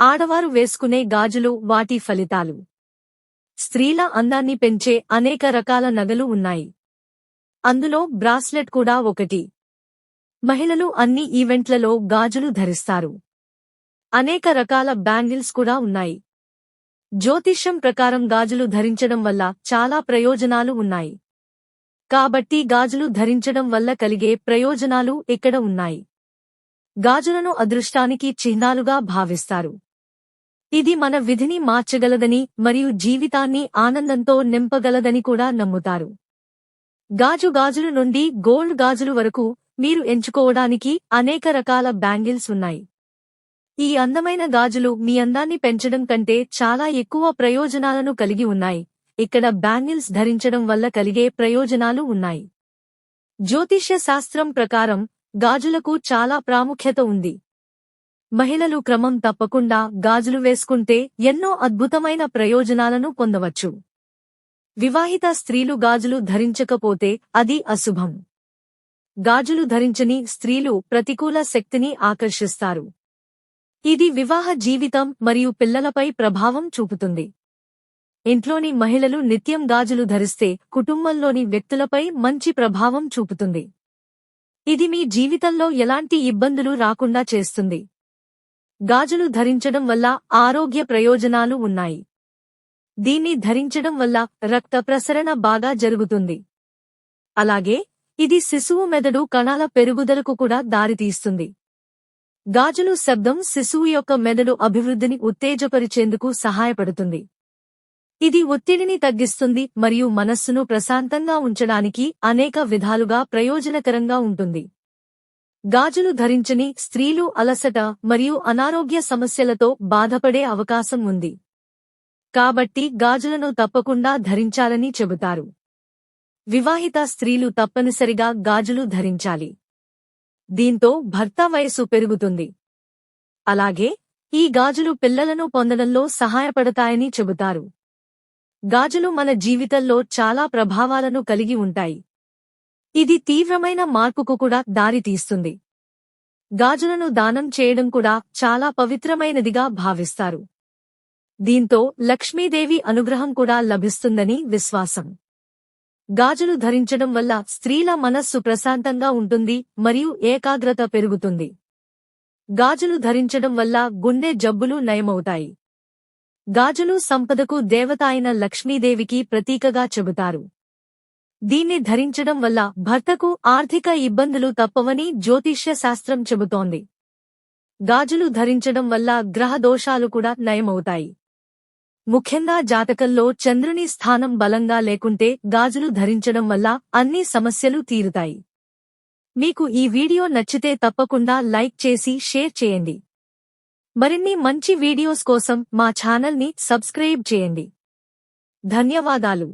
ఆడవారు వేసుకునే గాజులు వాటి ఫలితాలు. స్త్రీల అందాన్ని పెంచే అనేక రకాల నగలు ఉన్నాయి. అందులో బ్రాస్లెట్ కూడా ఒకటి. మహిళలు అన్ని ఈవెంట్లలో గాజులు ధరిస్తారు. అనేక రకాల బ్యాంగిల్స్ కూడా ఉన్నాయి. జ్యోతిష్యం ప్రకారం గాజులు ధరించడం వల్ల చాలా ప్రయోజనాలు ఉన్నాయి. కాబట్టి గాజులు ధరించడం వల్ల కలిగే ప్రయోజనాలు ఇక్కడ ఉన్నాయి? గాజులను అదృష్టానికి చిహ్నాలుగా భావిస్తారు. ఇది మన విధిని మార్చగలదని మరియు జీవితాన్ని ఆనందంతో నింపగలదని కూడా నమ్ముతారు. గాజు గాజులు నుండి గోల్డ్ గాజులు వరకు మీరు ఎంచుకోవడానికి అనేక రకాల బ్యాంగిల్స్ ఉన్నాయి. ఈ అందమైన గాజులు మీ అందాన్ని పెంచడం కంటే చాలా ఎక్కువ ప్రయోజనాలను కలిగి ఉన్నాయి. ఇక్కడ బ్యాంగిల్స్ ధరించడం వల్ల కలిగే ప్రయోజనాలు ఉన్నాయి. జ్యోతిష్య శాస్త్రం ప్రకారం గాజులకు చాలా ప్రాముఖ్యత ఉంది. మహిళలు క్రమం తప్పకుండా గాజులు వేసుకుంటే ఎన్నో అద్భుతమైన ప్రయోజనాలను పొందవచ్చు. వివాహిత స్త్రీలు గాజులు ధరించకపోతే అది అశుభం. గాజులు ధరించని స్త్రీలు ప్రతికూల శక్తిని ఆకర్షిస్తారు. ఇది వివాహ జీవితం మరియు పిల్లలపై ప్రభావం చూపుతుంది. ఇంట్లోని మహిళలు నిత్యం గాజులు ధరిస్తే కుటుంబంలోని వ్యక్తులపై మంచి ప్రభావం చూపుతుంది. ఇది మీ జీవితంలో ఎలాంటి ఇబ్బందులు రాకుండా చేస్తుంది. గాజులు ధరించడం వల్ల ఆరోగ్య ప్రయోజనాలు ఉన్నాయి. దీన్ని ధరించడం వల్ల రక్త ప్రసరణ బాగా జరుగుతుంది. అలాగే ఇది శిశువు మెదడు కణాల పెరుగుదలకు కూడా దారితీస్తుంది. గాజులు శబ్దం శిశువు యొక్క మెదడు అభివృద్ధిని ఉత్తేజపరిచేందుకు సహాయపడుతుంది. ఇది ఒత్తిడిని తగ్గిస్తుంది మరియు మనస్సును ప్రశాంతంగా ఉంచడానికి అనేక విధాలుగా ప్రయోజనకరంగా ఉంటుంది. గాజులు ధరించని స్త్రీలు అలసట మరియు అనారోగ్య సమస్యలతో బాధపడే అవకాశం ఉంది. కాబట్టి గాజులను తప్పకుండా ధరించాలని చెబుతారు. వివాహిత స్త్రీలు తప్పనిసరిగా గాజులు ధరించాలి. దీంతో భర్త వయసు పెరుగుతుంది. అలాగే ఈ గాజులు పిల్లలను పొందడంలో సహాయపడతాయని చెబుతారు. గాజులు మన జీవితంలో చాలా ప్రభావాలను కలిగి ఉంటాయి. ఇది తీవ్రమైన మార్పుకు కూడా దారితీస్తుంది గాజులను దానం చేయడం కూడా చాలా పవిత్రమైనదిగా భావిస్తారు. దీంతో లక్ష్మీదేవి అనుగ్రహం కూడా లభిస్తుందని విశ్వాసం. గాజులు ధరించడం వల్ల స్త్రీల మనస్సు ప్రశాంతంగా ఉంటుంది మరియు ఏకాగ్రత పెరుగుతుంది. గాజులు ధరించడం వల్ల గుండె జబ్బులు నయమవుతాయి. గాజులు సంపదకు దేవత అయిన లక్ష్మీదేవికి ప్రతీకగా చెబుతారు. దీన్ని ధరించడం వల్ల భర్తకు ఆర్థిక ఇబ్బందులు తప్పవని జ్యోతిష్య శాస్త్రం చెబుతోంది. గాజులు ధరించడం వల్ల గ్రహ దోషాలు కూడా నయమవుతాయి. ముఖ్యంగా జాతకంలో చంద్రుని స్థానం బలంగా లేకుంటే గాజులు ధరించడం వల్ల అన్ని సమస్యలు తీరుతాయి. మీకు ఈ వీడియో నచ్చితే తప్పకుండా లైక్ చేసి షేర్ చేయండి. మరిన్ని మంచి వీడియోస్ కోసం మా ఛానల్ని సబ్స్క్రైబ్ చేయండి. ధన్యవాదాలు.